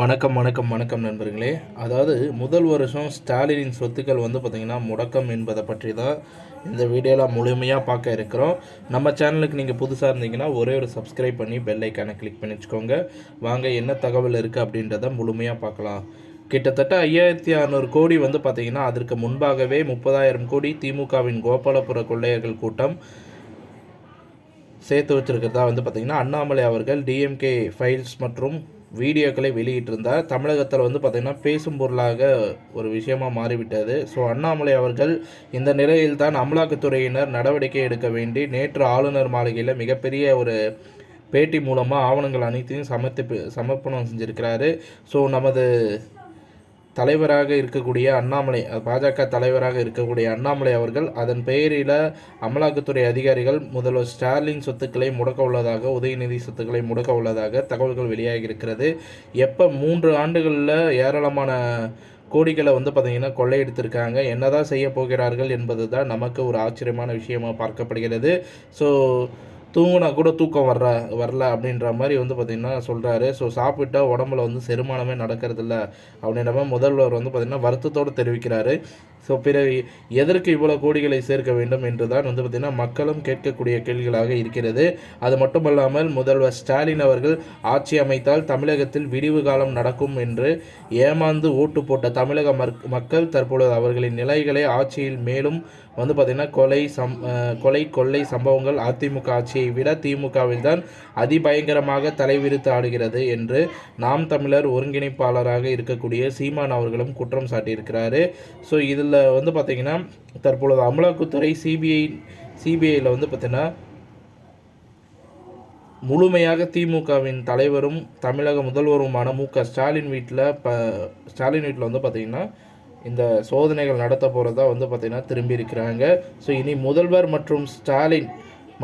வணக்கம் வணக்கம் வணக்கம் நண்பர்களே. அதாவது முதல் வருஷம் ஸ்டாலினின் சொத்துக்கள் வந்து பார்த்திங்கன்னா முடக்கம் என்பதை பற்றி தான் இந்த வீடியோவில் முழுமையாக பார்க்க இருக்கிறோம். நம்ம சேனலுக்கு நீங்கள் புதுசாக இருந்தீங்கன்னா ஒரே ஒரு சப்ஸ்கிரைப் பண்ணி பெல் ஐக்கானை கிளிக் பண்ணி வச்சுக்கோங்க வாங்க என்ன தகவல் இருக்குது அப்படின்றத முழுமையாக பார்க்கலாம். கிட்டத்தட்ட ஐயாயிரத்தி அறநூறு கோடி வந்து பார்த்திங்கன்னா அதற்கு முன்பாகவே முப்பதாயிரம் கோடி திமுகவின் கோபாலபுர கொள்ளையர்கள் கூட்டம் சேர்த்து வச்சிருக்கிறதா வந்து பார்த்திங்கன்னா அண்ணாமலை அவர்கள் டிஎம்கே ஃபைல்ஸ் மற்றும் வீடியோக்களை வெளியிட்டிருந்தார். தமிழகத்தில் வந்து பார்த்திங்கன்னா பேசும் பொருளாக ஒரு விஷயமாக மாறிவிட்டது. ஸோ அண்ணாமலை அவர்கள் இந்த நிலையில்தான் அமலாக்கத்துறையினர் நடவடிக்கை எடுக்க வேண்டி நேற்று ஆளுநர் மாளிகையில் மிகப்பெரிய ஒரு பேட்டி மூலமாக ஆவணங்கள் அனைத்தையும் சமர்த்து சமர்ப்பணம் செஞ்சுருக்கிறாரு. ஸோ நமது தலைவராக இருக்கக்கூடிய அண்ணாமலை பாஜக தலைவராக இருக்கக்கூடிய அண்ணாமலை அவர்கள் அதன் பெயரில் அமலாக்கத்துறை அதிகாரிகள் முதல்வர் ஸ்டாலின் சொத்துக்களை முடக்க உள்ளதாக உதயநிதி சொத்துக்களை முடக்க உள்ளதாக தகவல்கள் வெளியாகி இருக்கிறது. எப்போ மூன்று ஆண்டுகளில் ஏராளமான கோடிகளை வந்து பார்த்திங்கன்னா கொள்ளையடித்திருக்காங்க. என்னதான் செய்ய போகிறார்கள் என்பது தான் நமக்கு ஒரு ஆச்சரியமான விஷயமாக பார்க்கப்படுகிறது. ஸோ தூங்கினா கூட தூக்கம் வர்ற வரல அப்படின்ற மாதிரி வந்து பார்த்திங்கன்னா சொல்கிறாரு ஸோ சாப்பிட்டா உடம்புல வந்து செரிமானமே நடக்கிறதில்ல அப்படின்ற மாதிரி முதல்வர் வந்து பார்த்திங்கன்னா வருத்தத்தோடு தெரிவிக்கிறாரு. ஸோ பிறகு எதற்கு இவ்வளோ கோடிகளை சேர்க்க வேண்டும் என்று தான் வந்து பார்த்திங்கன்னா மக்களும் கேட்கக்கூடிய கேள்விகளாக இருக்கிறது. அது மட்டுமல்லாமல் முதல்வர் ஸ்டாலின் அவர்கள் ஆட்சி அமைத்தால் தமிழகத்தில் விடிவு காலம் நடக்கும் என்று ஏமாந்து ஓட்டு போட்ட தமிழக மக்கள் தற்பொழுது அவர்களின் நிலைகளை ஆட்சியில் மேலும் வந்து பார்த்திங்கன்னா கொலை சம் கொலை கொள்ளை சம்பவங்கள் அதிமுக ஆட்சியை விட திமுகவில் தான் அதிபயங்கரமாக தலைவிரித்து ஆடுகிறது என்று நாம் தமிழர் ஒருங்கிணைப்பாளராக இருக்கக்கூடிய சீமான் அவர்களும் குற்றம் சாட்டியிருக்கிறாரு. ஸோ இதில் வந்து பார்த்திங்கன்னா தற்பொழுது அமலாக்கத்துறை சிபிஐ சிபிஐயில் வந்து பார்த்திங்கன்னா முழுமையாக திமுகவின் தலைவரும் தமிழக முதல்வருமான மு க ஸ்டாலின் வீட்டில் ப ஸ்டாலின் வீட்டில் வந்து பார்த்திங்கன்னா இந்த சோதனைகள் நடத்த போகிறதா வந்து பார்த்திங்கன்னா திரும்பி இருக்கிறாங்க ஸோ இனி முதல்வர் மற்றும் ஸ்டாலின்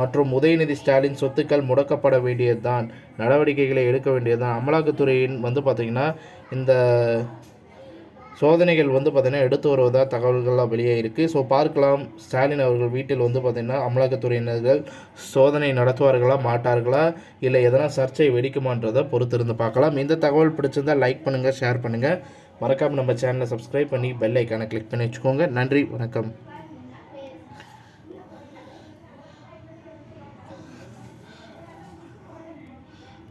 மற்றும் உதயநிதி ஸ்டாலின் சொத்துக்கள் முடக்கப்பட வேண்டியதுதான். நடவடிக்கைகளை எடுக்க வேண்டியதுதான். அமலாக்கத்துறையின் வந்து பார்த்திங்கன்னா இந்த சோதனைகள் வந்து பார்த்திங்கன்னா எடுத்து வருவதாக தகவல்கள்லாம் வெளியே இருக்குது ஸோ பார்க்கலாம். ஸ்டாலின் அவர்கள் வீட்டில் வந்து பார்த்திங்கன்னா அமலாக்கத்துறையினர்கள் சோதனை நடத்துவார்களா மாட்டார்களா இல்லை எதனா சர்ச்சை வெடிக்குமான்றதை பொறுத்திருந்து பார்க்கலாம். இந்த தகவல் பிடிச்சிருந்தா லைக் பண்ணுங்கள் ஷேர் பண்ணுங்கள் மறக்காமல் நம்ம சேனலை சப்ஸ்கிரைப் பண்ணி பெல் ஐக்கானை கிளிக் பண்ணி வச்சுக்கோங்க. நன்றி வணக்கம்.